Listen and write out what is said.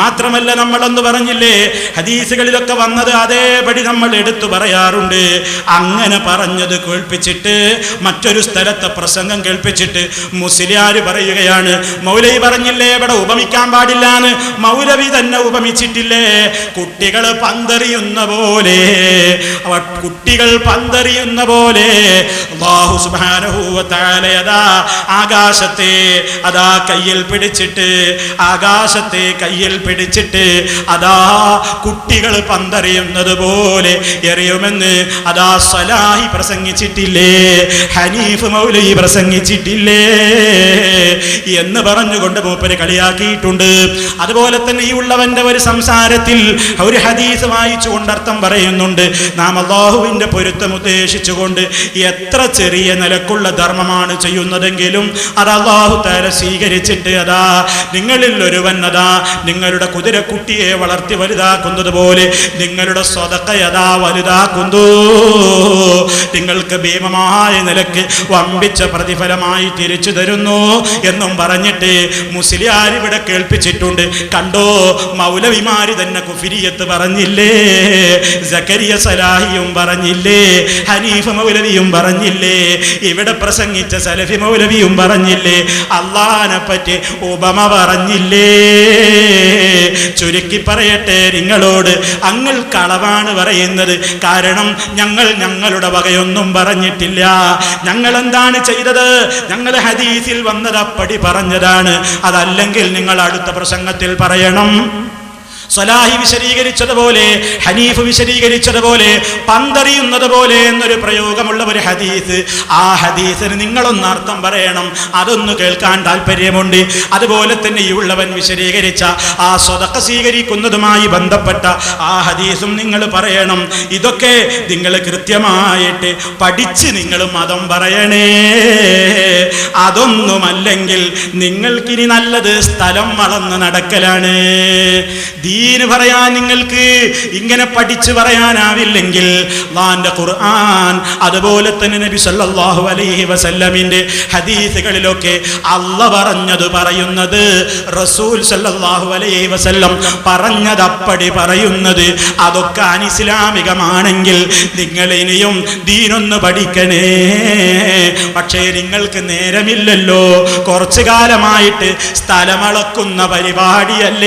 മാത്രമല്ല നമ്മളൊന്ന് പറഞ്ഞില്ലേ? ഹദീസുകളിലൊക്കെ വന്നത് അതേപടി നമ്മൾ എടുത്തു പറയാറുണ്ട്. അങ്ങനെ പറഞ്ഞത് കേൾപ്പിച്ചിട്ട് മറ്റൊരു സ്ഥലത്തെ പ്രസംഗം കേൾപ്പിച്ചിട്ട് മുസ്ലിയാർ പറയുകയാണ് മൗലവി പറഞ്ഞില്ലേ ഇവിടെ ഉപമിക്കാൻ പാടില്ലാന്ന്? മൗലവി തന്നെ ഉപമിച്ചിട്ടില്ലേ? കുട്ടികൾ പന്തറിയുന്ന പോലെ കുട്ടികൾ പന്തറിയുന്ന പോലെ ആകാശത്തെ അതാ കയ്യിൽ പിടിച്ചിട്ട് ആകാശത്തെ കയ്യിൽ പിടിച്ചിട്ട് അതാ കുട്ടികൾ പന്തറിയുന്നത് പോലെ എറിയുമെന്ന് അതാ സലാഹി പ്രസംഗിച്ചിട്ടില്ലേ ഹനീഫ് മൗലി പ്രസംഗിച്ചിട്ടില്ലേ. എന്ന് പറഞ്ഞുകൊണ്ട് മൂപ്പര് കളിയാക്കിയിട്ടുണ്ട്. അതുപോലെ തന്നെ ഈ ഉള്ളവന്റെ ഒരു സംസാരത്തിൽ ഒരു ഹദീസ് വായിച്ചുകൊണ്ട് അർത്ഥം പറയുന്നുണ്ട്. നാം അള്ളാഹുവിന്റെ പൊരുത്തം ഉദ്ദേശിച്ചുകൊണ്ട് എത്ര ചെറിയ നിലക്കുള്ള ധർമ്മമാണ് ചെയ്യുന്നതെങ്കിലും അത് അള്ളാഹു താര സ്വീകരിച്ചിട്ട് അതാ നിങ്ങളിൽ ഒരുവൻ അതാ നിങ്ങളുടെ കുതിരക്കുട്ടിയെ വളർത്തി വലുതാക്കുന്നത് പോലെ നിങ്ങളുടെ സ്വതക്ക യഥാ വലുതാക്കുന്നു. നിങ്ങൾക്ക് ഭീമമായ നിലയ്ക്ക് വമ്പിച്ച പ്രതിഫലമായി തിരിച്ചു തരുന്നു എന്നും പറഞ്ഞിട്ട് മുസ്ലിയാർ ഇവിടെ കേൾപ്പിച്ചിട്ടുണ്ട്. കണ്ടോ മൗലവിമാര് തന്നെ കുഫിരിയത്ത് പറഞ്ഞില്ലേ? സക്കരിയ സലാഹിയും പറഞ്ഞില്ലേ? ഹനീഫ് മൗലവിയും പറഞ്ഞില്ലേ? ഇവിടെ പ്രസംഗിച്ച സലഫി മൗലവിയും പറഞ്ഞില്ലേ? അള്ളഹാനെ പറ്റി ഉപമ പറഞ്ഞില്ലേ? ചുരുക്കി പറയട്ടെ നിങ്ങളോട്. അങ്ങൾ കളവാണ് പറയുന്നത്. കാരണം ഞങ്ങൾ ഞങ്ങളുടെ വകയൊന്നും പറഞ്ഞിട്ടില്ല. ഞങ്ങൾ എന്താണ് ചെയ്തത്? ഞങ്ങൾ ഹദീസിൽ വന്നത് അപ്പടി പറഞ്ഞതാണ്. അതല്ലെങ്കിൽ നിങ്ങൾ അടുത്ത പ്രസംഗത്തിൽ പറയണം. സ്വലാഹി വിശദീകരിച്ചതുപോലെ ഹനീഫ് വിശദീകരിച്ചതുപോലെ പന്തറിയുന്നത് പോലെ എന്നൊരു പ്രയോഗമുള്ള ഒരു ഹദീസ്. ആ ഹദീസിന് നിങ്ങളൊന്ന് അർത്ഥം പറയണം. അതൊന്ന് കേൾക്കാൻ താല്പര്യമുണ്ട്. അതുപോലെ തന്നെ ഈ ഉള്ളവൻ വിശദീകരിച്ച ആ സ്വതക്ക സ്വീകരിക്കുന്നതുമായി ബന്ധപ്പെട്ട ആ ഹദീസും നിങ്ങൾ പറയണം. ഇതൊക്കെ നിങ്ങൾ കൃത്യമായിട്ട് പഠിച്ച് നിങ്ങൾ മതം പറയണേ. അതൊന്നുമല്ലെങ്കിൽ നിങ്ങൾക്കിനി നല്ലത് സ്ഥലം വളർന്ന് നടക്കലാണ്. ദീന് പറയാൻ നിങ്ങൾക്ക് ഇങ്ങനെ പഠിച്ചു പറയാനാവില്ലെങ്കിൽ അള്ളാന്റെ ഖുർആൻ അതുപോലെ തന്നെ നബി സല്ലല്ലാഹു അലൈഹി വസല്ലമിന്റെ ഹദീസുകളിലൊക്കെ അല്ല പറഞ്ഞത് പറയുന്നത് റസൂൽ സല്ലല്ലാഹു അലൈഹി വസല്ലം പറഞ്ഞത് അപ്പടി പറയുന്നത് അതൊക്കെ അനിസ്ലാമികമാണെങ്കിൽ നിങ്ങൾ ഇനിയും ദീനൊന്ന് പഠിക്കണേ. പക്ഷേ നിങ്ങൾക്ക് നേരമില്ലല്ലോ. കുറച്ചു കാലമായിട്ട് സ്ഥലമളക്കുന്ന പരിപാടിയല്ലേ?